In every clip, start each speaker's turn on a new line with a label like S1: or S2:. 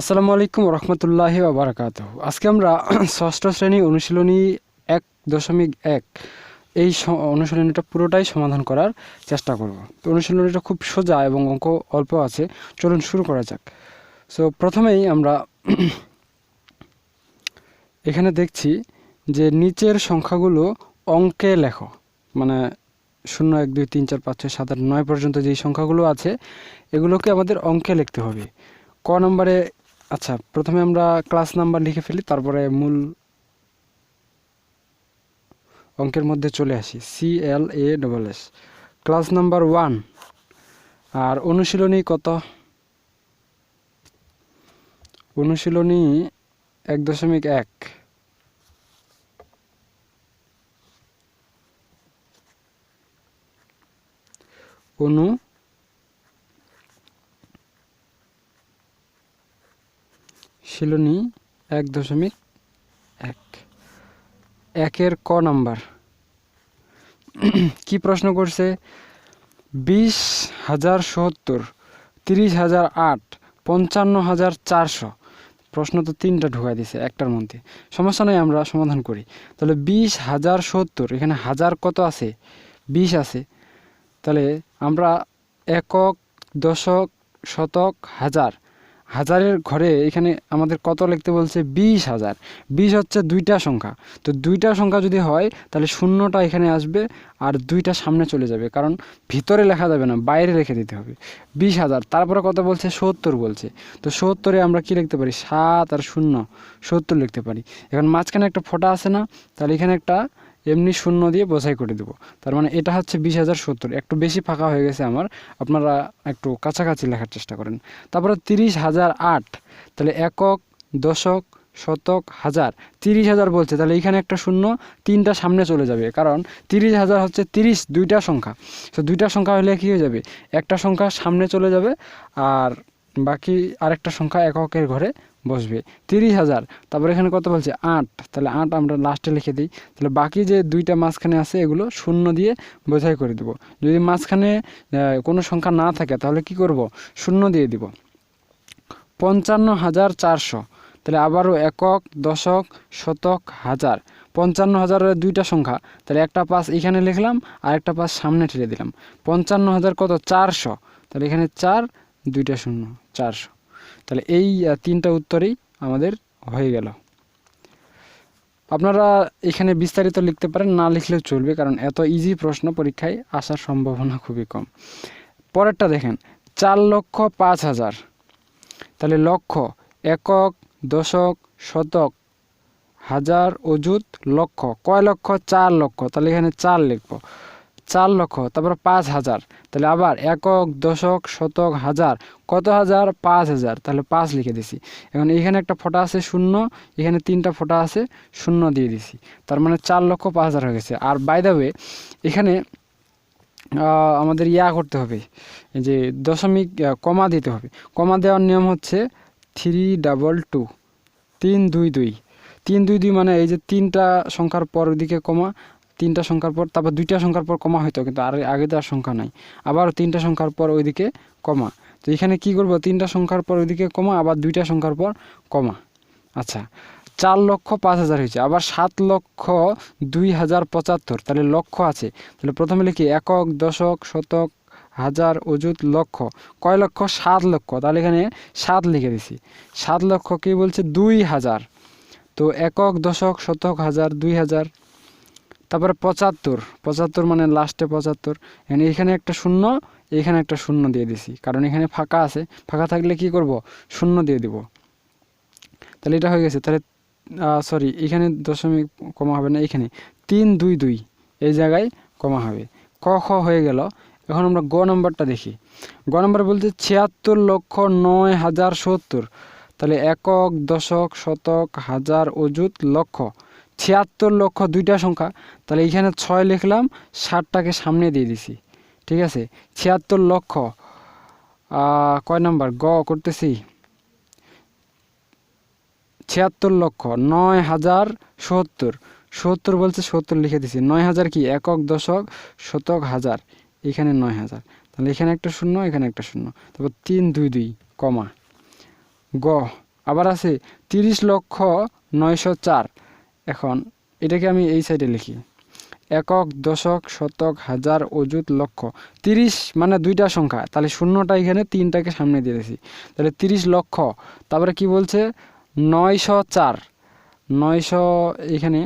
S1: আসসালামু আলাইকুম রহমতুল্লাহ বারাকাত আজকে আমরা ষষ্ঠ শ্রেণী অনুশীলনী এক দশমিক এক এই অনুশীলনীটা পুরোটাই সমাধান করার চেষ্টা করব তো অনুশীলনীটা খুব সোজা এবং অঙ্ক অল্প আছে চলুন শুরু করা যাক সো প্রথমেই আমরা এখানে দেখছি যে নিচের সংখ্যাগুলো অঙ্কে লেখো মানে শূন্য এক দুই তিন চার পাঁচ ছয় সাত আট নয় পর্যন্ত যেই সংখ্যাগুলো আছে এগুলোকে আমাদের অঙ্কে লিখতে হবে ক নম্বরে আচ্ছা প্রথমে আমরা ক্লাস নাম্বার লিখে ফেলি তারপরে মূল অঙ্কের মধ্যে চলে আসি C L A double S class number one আর অনুশীলনী কত অনুশীলনী এক দশমিক এক অনু নি এক দশমিক এক একের ক নাম্বার কি প্রশ্ন করছে বিশ হাজার সত্তর তিরিশ হাজার আট পঞ্চান্ন হাজার চারশো প্রশ্ন তো তিনটা ঢুকাই দিছে একটার মধ্যে সমস্যা নয় আমরা সমাধান করি তাহলে বিশ হাজার সত্তর এখানে হাজার কত আছে বিশ আছে তাহলে আমরা একক দশক শতক হাজার হাজারের ঘরে এখানে আমাদের কত লিখতে বলছে বিশ হাজার বিশ হচ্ছে দুইটা সংখ্যা তো দুইটা সংখ্যা যদি হয় তাহলে শূন্যটা এখানে আসবে আর দুইটা সামনে চলে যাবে কারণ ভিতরে লেখা যাবে না বাইরে রেখে দিতে হবে বিশ হাজার তারপরে কত বলছে সত্তর বলছে তো সত্তরে আমরা কি লিখতে পারি সাত আর শূন্য সত্তর লিখতে পারি এখন মাঝখানে একটা ফোটা আছে না তাহলে এখানে একটা এমনি শূন্য দিয়ে বোঝাই করে দেব তার মানে এটা হচ্ছে বিশ হাজার সত্তর একটু বেশি ফাঁকা হয়ে গেছে আমার আপনারা একটু কাছাকাছি লেখার চেষ্টা করেন তারপরে তিরিশ হাজার আট তাহলে একক দশক শতক হাজার তিরিশ হাজার বলছে তাহলে এখানে একটা শূন্য তিনটা সামনে চলে যাবে কারণ তিরিশ হাজার হচ্ছে তিরিশ দুইটা সংখ্যা তো দুইটা সংখ্যা হলে কী হয়ে যাবে একটা সংখ্যা সামনে চলে যাবে আর বাকি আরেকটা সংখ্যা এককের ঘরে বসবে তিরিশ হাজার তারপর এখানে কত বলছে আট তাহলে আট আমরা লাস্টে লিখে দিই তাহলে বাকি যে দুইটা মাঝখানে আছে এগুলো শূন্য দিয়ে বোঝাই করে দেব যদি মাঝখানে কোনো সংখ্যা না থাকে তাহলে কি করব শূন্য দিয়ে দিব পঞ্চান্ন হাজার চারশো তাহলে আবারও একক দশক শতক হাজার পঞ্চান্ন হাজারের দুইটা সংখ্যা তাহলে একটা পাস এখানে লিখলাম আর একটা পাস সামনে ঠেলে দিলাম পঞ্চান্ন হাজার কত চারশো তাহলে এখানে চার দুইটা শূন্য চারশো তাহলে এই তিনটা উত্তরেই আমাদের হয়ে গেল আপনারা এখানে বিস্তারিত লিখতে পারেন না লিখলেও চলবে কারণ এত ইজি প্রশ্ন পরীক্ষায় আসার সম্ভাবনা খুবই কম পরেরটা দেখেন চার লক্ষ পাঁচ হাজার তাহলে লক্ষ একক দশক শতক হাজার অযুত লক্ষ কয় লক্ষ চার লক্ষ তাহলে এখানে চার লিখব চার লক্ষ তারপর পাঁচ হাজার তাহলে আবার একক দশক শতক হাজার কত হাজার পাঁচ হাজার তাহলে পাঁচ লিখে দিছি এখন এখানে একটা ফোটা আছে শূন্য এখানে তিনটা ফোটা আছে শূন্য দিয়ে দিছি তার মানে চার লক্ষ পাঁচ হাজার হয়ে গেছে আর বাই এখানে আমাদের ইয়া করতে হবে যে দশমিক কমা দিতে হবে কমা দেওয়ার নিয়ম হচ্ছে থ্রি ডাবল টু তিন দুই দুই তিন দুই দুই মানে এই যে তিনটা সংখ্যার পর দিকে কমা তিনটা সংখ্যার পর তারপর দুইটা সংখ্যার পর কমা হইতো কিন্তু আর আগে তো আর সংখ্যা নাই আবার তিনটা সংখ্যার পর ওইদিকে কমা তো এখানে কি করব তিনটা সংখ্যার পর ওইদিকে কমা আবার দুইটা সংখ্যার পর কমা আচ্ছা চার লক্ষ পাঁচ হাজার হয়েছে আবার সাত লক্ষ দুই হাজার পঁচাত্তর তাহলে লক্ষ আছে তাহলে প্রথমে লিখি একক দশক শতক হাজার অযুত লক্ষ কয় লক্ষ সাত লক্ষ তাহলে এখানে সাত লিখে দিছি সাত লক্ষ কি বলছে দুই হাজার তো একক দশক শতক হাজার দুই হাজার তারপরে পঁচাত্তর পঁচাত্তর মানে লাস্টে পঁচাত্তর এখানে একটা শূন্য এখানে একটা শূন্য দিয়ে দিছি কারণ এখানে ফাঁকা আছে ফাঁকা থাকলে কি করব শূন্য দিয়ে দিব তাহলে এটা হয়ে গেছে তাহলে সরি এখানে দশমিক কমা হবে না এখানে তিন দুই দুই এই জায়গায় কমা হবে ক খ হয়ে গেল এখন আমরা গ নম্বরটা দেখি গ নম্বর বলতে ছিয়াত্তর লক্ষ নয় হাজার সত্তর তাহলে একক দশক শতক হাজার অযুত লক্ষ ছিয়াত্তর লক্ষ দুইটা সংখ্যা তাহলে এইখানে ছয় লিখলাম ষাটটাকে সামনে দিয়ে দিছি ঠিক আছে ছিয়াত্তর লক্ষ কয় নাম্বার গ করতেছি ছিয়াত্তর লক্ষ নয় হাজার সত্তর সত্তর বলছে সত্তর লিখে দিছি নয় হাজার কি একক দশক শতক হাজার এখানে নয় হাজার তাহলে এখানে একটা শূন্য এখানে একটা শূন্য তারপর তিন দুই দুই কমা গ আবার আছে তিরিশ লক্ষ নয়শো চার এখন এটাকে আমি এই সাইডে লিখি একক দশক শতক হাজার অযুত লক্ষ তিরিশ মানে দুইটা সংখ্যা তাহলে শূন্যটা এখানে তিনটাকে সামনে দিয়ে দিয়েছি তাহলে তিরিশ লক্ষ তারপরে কি বলছে নয়শো চার নয়শো এখানে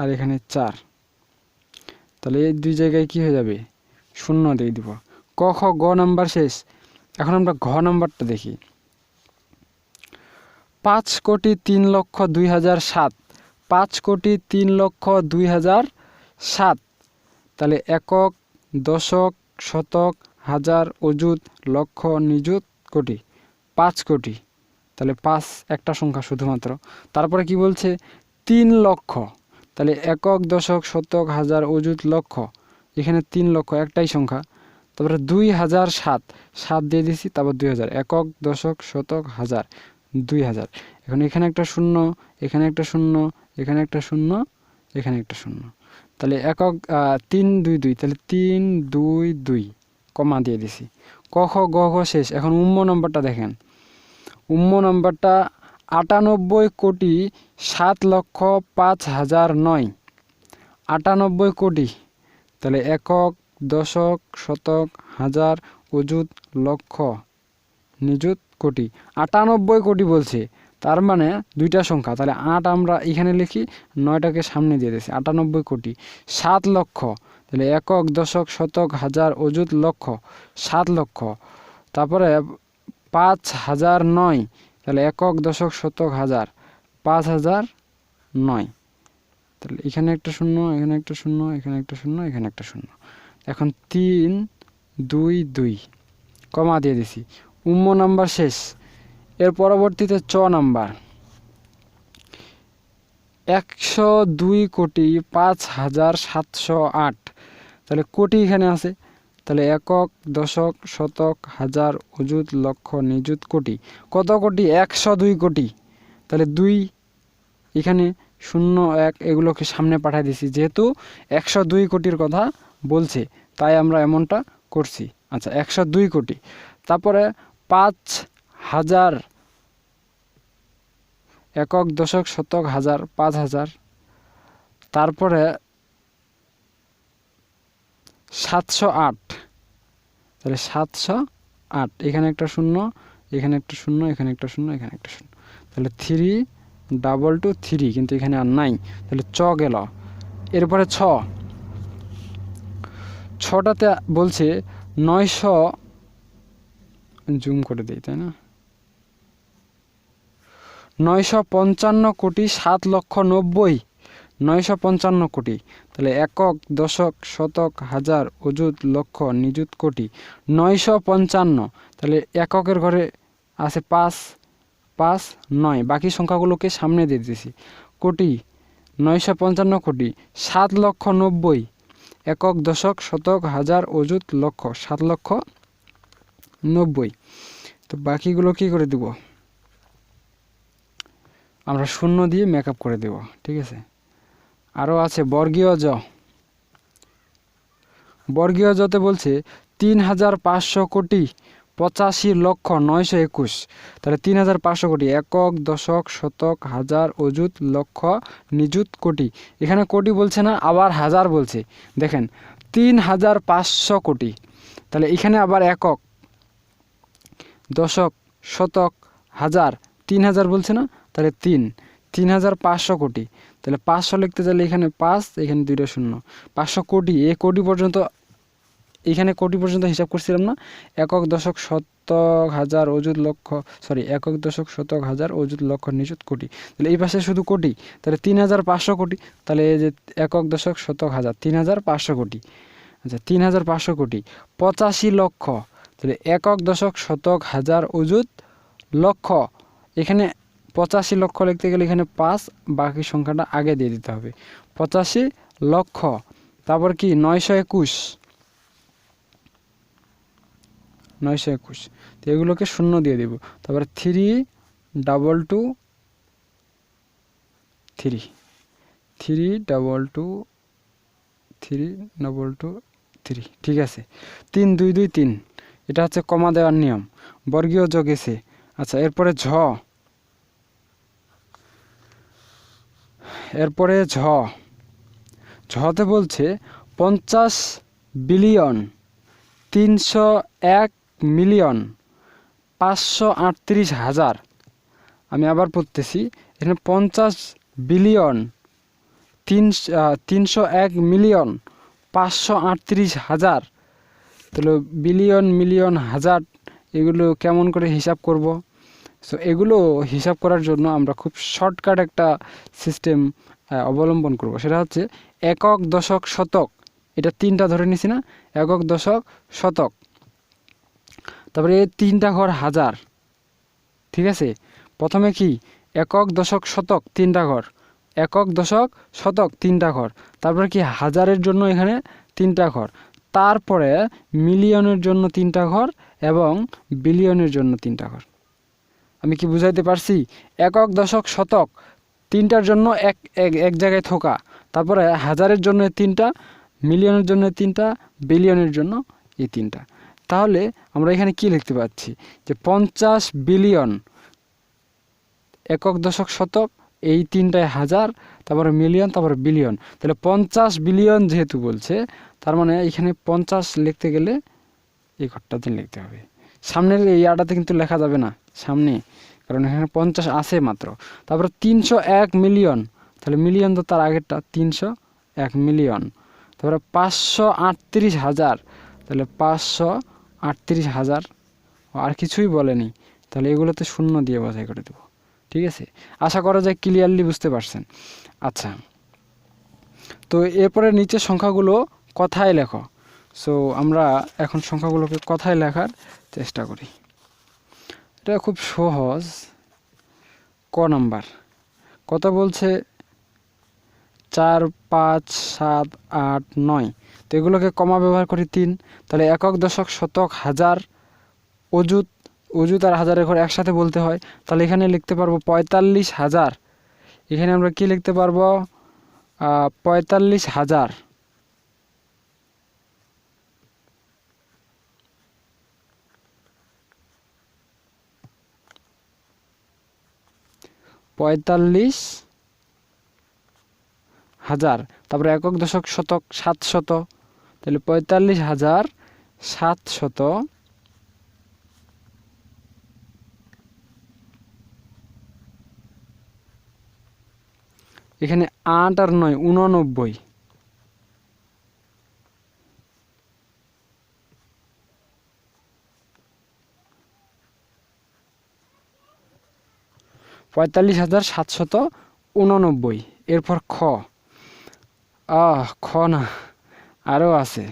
S1: আর এখানে চার তাহলে এই দুই জায়গায় কি হয়ে যাবে শূন্য দিয়ে দিব ক খ গ নাম্বার শেষ এখন আমরা ঘ নাম্বারটা দেখি পাঁচ কোটি তিন লক্ষ দুই হাজার সাত পাঁচ কোটি তিন লক্ষ দুই হাজার সাত তাহলে একক দশক শতক হাজার অযুত লক্ষ নিযুত কোটি পাঁচ কোটি তাহলে পাঁচ একটা সংখ্যা শুধুমাত্র তারপরে কি বলছে তিন লক্ষ তাহলে একক দশক শতক হাজার অযুত লক্ষ এখানে তিন লক্ষ একটাই সংখ্যা তারপরে দুই হাজার সাত সাত দিয়ে দিছি তারপর দুই হাজার একক দশক শতক হাজার দুই হাজার এখন এখানে একটা শূন্য এখানে একটা শূন্য এখানে একটা শূন্য এখানে একটা শূন্য তাহলে একক তিন দুই দুই তাহলে তিন দুই দুই কমা দিয়ে দিছি ক খ গ ঘ শেষ এখন উম্ম নম্বরটা দেখেন উম্ম নম্বরটা আটানব্বই কোটি সাত লক্ষ পাঁচ হাজার নয় আটানব্বই কোটি তাহলে একক দশক শতক হাজার অযুত লক্ষ নিযুত কোটি আটানব্বই কোটি বলছে তার মানে দুইটা সংখ্যা তাহলে আট আমরা এখানে লিখি নয়টাকে সামনে দিয়ে দিয়েছি আটানব্বই কোটি সাত লক্ষ তাহলে একক দশক শতক হাজার অযুত লক্ষ সাত লক্ষ তারপরে পাঁচ হাজার নয় তাহলে একক দশক শতক হাজার পাঁচ হাজার নয় তাহলে এখানে একটা শূন্য এখানে একটা শূন্য এখানে একটা শূন্য এখানে একটা শূন্য এখন তিন দুই দুই কমা দিয়ে দিছি উম্ম নাম্বার শেষ এর পরবর্তীতে চ নাম্বার একশো দুই কোটি পাঁচ হাজার সাতশো আট তাহলে কোটি এখানে আছে তাহলে একক দশক শতক হাজার অযুত লক্ষ নিযুত কোটি কত কোটি একশো দুই কোটি তাহলে দুই এখানে শূন্য এক এগুলোকে সামনে পাঠিয়ে দিছি যেহেতু একশো দুই কোটির কথা বলছে তাই আমরা এমনটা করছি আচ্ছা একশো দুই কোটি তারপরে পাঁচ হাজার একক দশক শতক হাজার পাঁচ হাজার তারপরে সাতশো আট তাহলে সাতশো আট এখানে একটা শূন্য এখানে একটা শূন্য এখানে একটা শূন্য এখানে একটা শূন্য তাহলে থ্রি ডাবল টু থ্রি কিন্তু এখানে আর নাই তাহলে চ গেল এরপরে ছ ছটাতে বলছে নয়শো জুম মানে করে দিই তাই না নয়শো পঞ্চান্ন কোটি সাত লক্ষ নব্বই নয়শো পঞ্চান্ন কোটি তাহলে একক দশক শতক হাজার অযুত লক্ষ নিযুত কোটি নয়শো পঞ্চান্ন তাহলে এককের ঘরে আছে পাঁচ পাঁচ নয় বাকি সংখ্যাগুলোকে সামনে দিয়ে দিয়েছি কোটি নয়শো পঞ্চান্ন কোটি সাত লক্ষ নব্বই একক দশক শতক হাজার অযুত লক্ষ সাত লক্ষ নব্বই তো বাকিগুলো কি করে দেব আমরা শূন্য দিয়ে মেকআপ করে দেব ঠিক আছে আরও আছে বর্গীয় জ বর্গীয় জতে বলছে তিন হাজার পাঁচশো কোটি পঁচাশি লক্ষ নয়শো একুশ তাহলে তিন হাজার পাঁচশো কোটি একক দশক শতক হাজার অযুত লক্ষ নিযুত কোটি এখানে কোটি বলছে না আবার হাজার বলছে দেখেন তিন হাজার পাঁচশো কোটি তাহলে এখানে আবার একক দশক শতক হাজার তিন হাজার বলছে না তাহলে তিন তিন হাজার পাঁচশো কোটি তাহলে পাঁচশো লিখতে চাইলে এখানে পাঁচ এখানে দুইটা শূন্য পাঁচশো কোটি এ কোটি পর্যন্ত এখানে কোটি পর্যন্ত হিসাব করছিলাম না একক দশক শতক হাজার অযুত লক্ষ সরি একক দশক শতক হাজার অযুত লক্ষ নিযুত কোটি তাহলে এই পাশে শুধু কোটি তাহলে তিন হাজার পাঁচশো কোটি তাহলে এই যে একক দশক শতক হাজার তিন হাজার পাঁচশো কোটি আচ্ছা তিন হাজার পাঁচশো কোটি পঁচাশি লক্ষ তাহলে একক দশক শতক হাজার অজুত লক্ষ এখানে পঁচাশি লক্ষ লিখতে গেলে এখানে পাঁচ বাকি সংখ্যাটা আগে দিয়ে দিতে হবে পঁচাশি লক্ষ তারপর কি নয়শো একুশ নয়শো একুশ তো এগুলোকে শূন্য দিয়ে দেব তারপর three double two three three double two three double two three ঠিক আছে তিন দুই দুই তিন এটা হচ্ছে কমা দেওয়ার নিয়ম বর্গীয় যোগ এসে আচ্ছা এরপরে ঝ এরপরে ঝ ঝতে বলছে পঞ্চাশ বিলিয়ন তিনশো এক মিলিয়ন পাঁচশো আটত্রিশ হাজার আমি আবার পড়তেছি এখানে পঞ্চাশ বিলিয়ন তিনশো এক মিলিয়ন পাঁচশো আটত্রিশ হাজার তাহলে বিলিয়ন মিলিয়ন হাজার এগুলো কেমন করে হিসাব করব সো এগুলো হিসাব করার জন্য আমরা খুব শর্টকাট একটা সিস্টেম অবলম্বন করব সেটা হচ্ছে একক দশক শতক এটা তিনটা ধরে নিছি না একক দশক শতক তারপরে তিনটা ঘর হাজার ঠিক আছে প্রথমে কি একক দশক শতক তিনটা ঘর একক দশক শতক তিনটা ঘর তারপরে কি হাজারের জন্য এখানে তিনটা ঘর তারপরে মিলিয়নের জন্য তিনটা ঘর এবং বিলিয়নের জন্য তিনটা ঘর আমি কি বুঝাইতে পারছি একক দশক শতক তিনটার জন্য এক এক জায়গায় থোকা তারপরে হাজারের জন্য তিনটা মিলিয়নের জন্য তিনটা বিলিয়নের জন্য এই তিনটা তাহলে আমরা এখানে কি লিখতে পাচ্ছি যে পঞ্চাশ বিলিয়ন একক দশক শতক এই তিনটায় হাজার তারপরে মিলিয়ন তারপরে বিলিয়ন তাহলে পঞ্চাশ বিলিয়ন যেহেতু বলছে তার মানে এখানে পঞ্চাশ লিখতে গেলে এই ঘরটাতে লিখতে হবে সামনের এই আটাতে কিন্তু লেখা যাবে না সামনে কারণ এখানে পঞ্চাশ আছে মাত্র তারপরে তিনশো এক মিলিয়ন তাহলে মিলিয়ন তো তার আগেরটা তিনশো এক মিলিয়ন তারপরে পাঁচশো আটত্রিশ হাজার তাহলে পাঁচশো আটত্রিশ হাজার আর কিছুই বলেনি তাহলে এগুলোতে শূন্য দিয়ে বাছাই করে দেবো ঠিক আছে আশা করা যায় ক্লিয়ারলি বুঝতে পারছেন আচ্ছা তো এরপরে নিচে সংখ্যাগুলো কথায় লেখো সো আমরা এখন সংখ্যাগুলোকে কথায় লেখার চেষ্টা করি এটা খুব সহজ ক নাম্বার কত বলছে চার পাঁচ সাত আট নয় তো এগুলোকে কমা ব্যবহার করি তিন তাহলে একক দশক শতক হাজার অযুত অযুত আর হাজারের ঘর একসাথে বলতে হয় তাহলে এখানে লিখতে পারবো পঁয়তাল্লিশ হাজার এখানে আমরা কি লিখতে পারবো পঁয়তাল্লিশ হাজার পঁয়তাল্লিশ হাজার তারপরে একক দশক শতক সাত শত তাহলে পঁয়তাল্লিশ হাজার সাত শত এখানে আট আর নয় উননব্বই পঁয়তাল্লিশ হাজার সাতশত উননব্বই এরপর খ খ না আরও আছে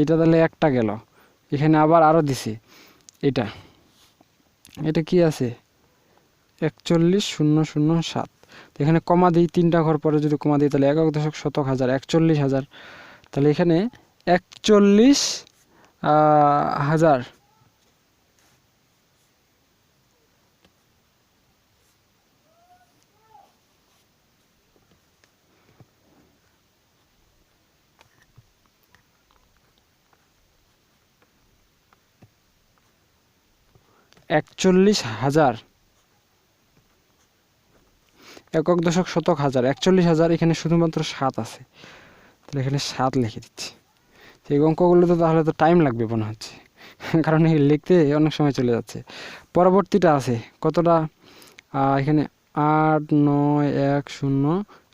S1: এটা তাহলে একটা গেল এখানে আবার আরও দিছে এটা এটা কি আছে একচল্লিশ শূন্য শূন্য সাত এখানে কমা দিই তিনটা ঘর পরে যদি কমা দিই তাহলে একক দশক শতক হাজার একচল্লিশ হাজার তাহলে এখানে একচল্লিশ হাজার একচল্লিশ হাজার একক দশক শতক হাজার একচল্লিশ হাজার এখানে শুধুমাত্র সাত আছে তাহলে এখানে সাত লিখে দিচ্ছি এই অঙ্কগুলো তো তাহলে তো টাইম লাগবে মনে হচ্ছে কারণ এই লিখতে অনেক সময় চলে যাচ্ছে পরবর্তীটা আছে কতটা এখানে আট নয় এক শূন্য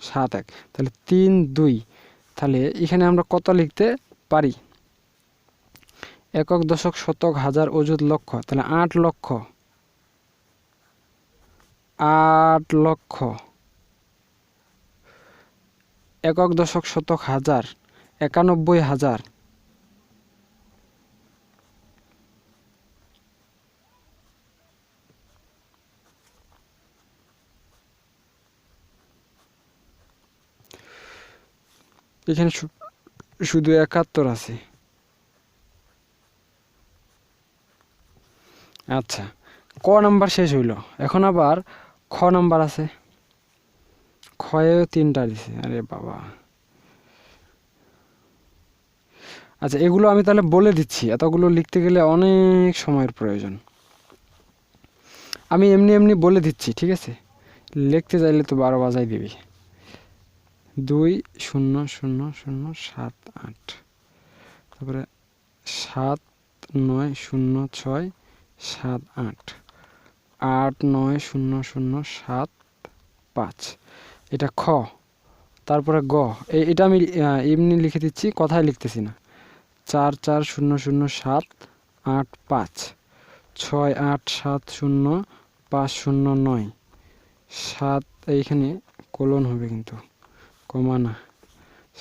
S1: সাত এক তাহলে তিন দুই তাহলে এখানে আমরা কত লিখতে পারি একক দশক শতক হাজার অযুত লক্ষ তাহলে আট লক্ষ আট লক্ষ একক দশক শতক হাজার একানব্বই হাজার এখানে শুধু একাত্তর আছে আচ্ছা ক নাম্বার শেষ হইল এখন আবার খ নাম্বার আছে খয়েও তিনটা দিছে আরে বাবা আচ্ছা এগুলো আমি তাহলে বলে দিচ্ছি এতগুলো লিখতে গেলে অনেক সময়ের প্রয়োজন আমি এমনি এমনি বলে দিচ্ছি ঠিক আছে লিখতে চাইলে তো বারো বাজাই দিবি দুই শূন্য শূন্য শূন্য সাত আট তারপরে সাত নয় শূন্য ছয় সাত আট আট নয় শূন্য শূন্য সাত পাঁচ এটা খ তারপরে গ এটা আমি এমনি লিখে দিচ্ছি কথায় লিখতেছি না চার চার শূন্য শূন্য সাত আট পাঁচ ছয় আট সাত শূন্য পাঁচ শূন্য নয় সাত এইখানে কোলন হবে কিন্তু কমানা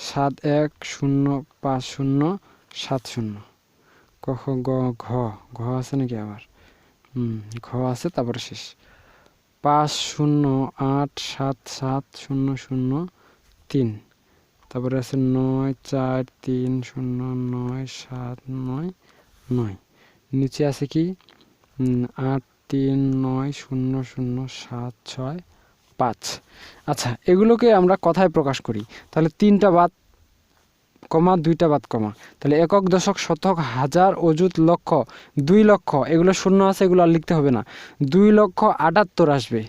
S1: সাত এক শূন্য পাঁচ শূন্য সাত শূন্য কখ গ ঘ ঘ আছে নাকি আবার হুম ঘ আছে তারপরে শেষ পাঁচ শূন্য আট সাত সাত শূন্য শূন্য তিন তারপরে আছে নয় চার তিন শূন্য নয় সাত নয় নয় নিচে আছে কি আট তিন নয় শূন্য শূন্য সাত ছয় পাঁচ আচ্ছা এগুলোকে আমরা কথায় প্রকাশ করি তাহলে তিনটা বাদ কমা দুইটা বাদ কমা তাহলে একক দশক শতক হাজার অযুত লক্ষ দুই লক্ষ এগুলো শূন্য আছে এগুলো আর লিখতে হবে না দুই লক্ষ আটাত্তর আসবে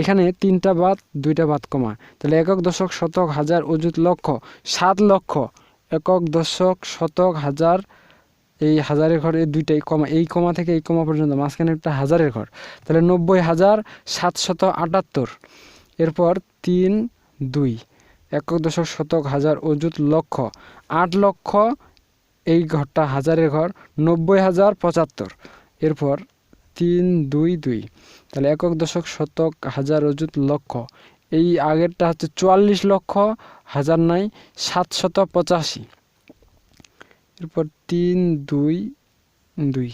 S1: এখানে তিনটা বাদ দুইটা বাদ কমা তাহলে একক দশক শতক হাজার অযুত লক্ষ সাত লক্ষ একক দশক শতক হাজার এই হাজারের ঘর এই দুইটাই কমা এই কমা থেকে এই কমা পর্যন্ত মাঝখানে একটা হাজারের ঘর তাহলে নব্বই হাজার সাতশত আটাত্তর এরপর তিন দুই একক দশক শতক হাজার অযুত লক্ষ আট লক্ষ এই ঘরটা হাজারের ঘর নব্বই হাজার পঁচাত্তর এরপর তিন দুই দুই তাহলে একক দশক শতক হাজার অযুত লক্ষ এই আগেরটা হচ্ছে চুয়াল্লিশ লক্ষ হাজার নাই সাতশত পঁচাশি এরপর তিন দুই দুই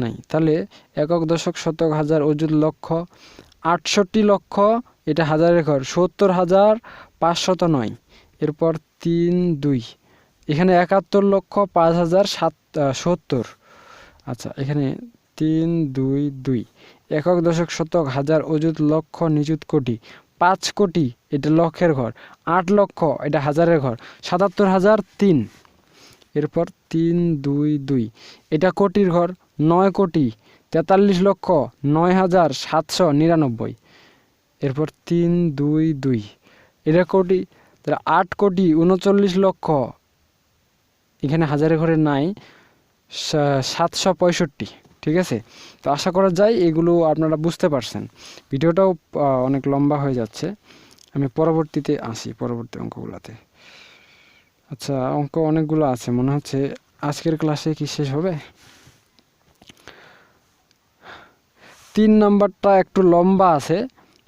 S1: নাই তাহলে একক দশক শতক হাজার অযুত লক্ষ আটষট্টি লক্ষ এটা হাজারের ঘর সত্তর হাজার পাঁচশত নয় এরপর তিন দুই এখানে একাত্তর লক্ষ পাঁচ হাজার সাত সত্তর আচ্ছা এখানে তিন দুই দুই একক দশক শতক হাজার অযুত লক্ষ নিযুত কোটি পাঁচ কোটি এটা লক্ষের ঘর আট লক্ষ এটা হাজারের ঘর সাতাত্তর হাজার তিন এরপর তিন দুই দুই এটা কোটির ঘর নয় কোটি তেতাল্লিশ লক্ষ নয় হাজার সাতশো নিরানব্বই এরপর তিন দুই দুই এটা কোটি আট কোটি উনচল্লিশ লক্ষ এখানে হাজারে ঘরে নাই সাতশো পঁয়ষট্টি ঠিক আছে তো আশা করা যায় এগুলো আপনারা বুঝতে পারছেন ভিডিওটাও অনেক লম্বা হয়ে যাচ্ছে আমি পরবর্তীতে আসি পরবর্তী অঙ্কগুলোতে আচ্ছা অঙ্ক অনেকগুলো আছে মনে হচ্ছে আজকের ক্লাসে কি শেষ হবে তিন নাম্বারটা একটু লম্বা আছে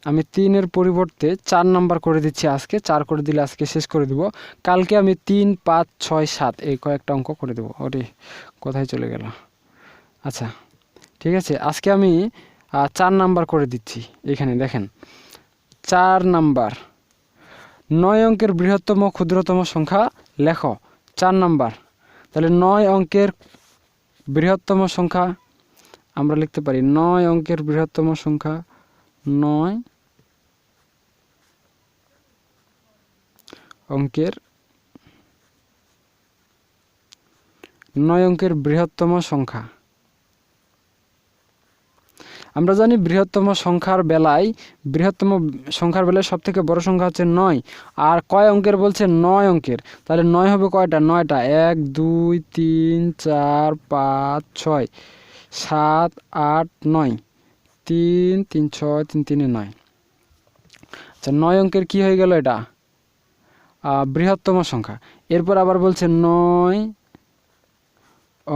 S1: আমি তিনের পরিবর্তে চার নাম্বার করে দিচ্ছি আজকে চার করে দিলে আজকে শেষ করে দিব কালকে আমি তিন পাঁচ ছয় সাত এই কয়েকটা অঙ্ক করে দেবো ওরে কোথায় চলে গেল আচ্ছা ঠিক আছে আজকে আমি চার নাম্বার করে দিচ্ছি এখানে দেখেন চার নাম্বার নয় অঙ্কের বৃহত্তম ক্ষুদ্রতম সংখ্যা লেখ চার নাম্বার তাহলে নয় অঙ্কের বৃহত্তম সংখ্যা আমরা লিখতে পারি নয় অঙ্কের বৃহত্তম সংখ্যা নয় অঙ্কের নয় অঙ্কের বৃহত্তম সংখ্যা আমরা জানি বৃহত্তম সংখ্যার বেলায় বৃহত্তম সংখ্যার বেলায় সব থেকে বড় সংখ্যা হচ্ছে নয় আর কয় অঙ্কের বলছে নয় অঙ্কের তাহলে নয় হবে কয়টা নয়টা এক দুই তিন চার পাঁচ ছয় সাত আট নয় তিন তিন ছয় তিন তিনে নয় আচ্ছা নয় অঙ্কের কি হয়ে গেল এটা বৃহত্তম সংখ্যা এরপর আবার বলছে নয়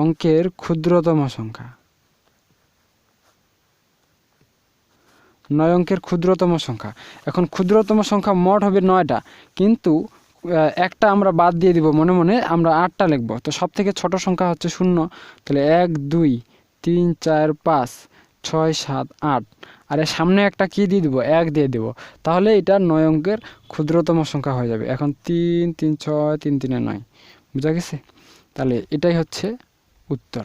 S1: অঙ্কের ক্ষুদ্রতম সংখ্যা নয় অঙ্কের ক্ষুদ্রতম সংখ্যা এখন ক্ষুদ্রতম সংখ্যা মোট হবে নয়টা কিন্তু একটা আমরা বাদ দিয়ে দিব মনে মনে আমরা আটটা লিখব তো সব থেকে ছোট সংখ্যা হচ্ছে শূন্য তাহলে এক দুই তিন চার পাঁচ ছয় সাত আট আর এর সামনে একটা কি দিয়ে দেবো এক দিয়ে দেবো তাহলে এটা নয় অঙ্কের ক্ষুদ্রতম সংখ্যা হয়ে যাবে এখন তিন তিন ছয় তিন তিনে নয় বুঝা গেছে তাহলে এটাই হচ্ছে উত্তর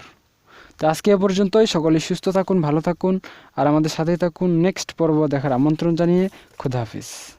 S1: তো আজকে এ পর্যন্তই সকলে সুস্থ থাকুন ভালো থাকুন আর আমাদের সাথেই থাকুন নেক্সট পর্ব দেখার আমন্ত্রণ জানিয়ে খুদাহাফিজ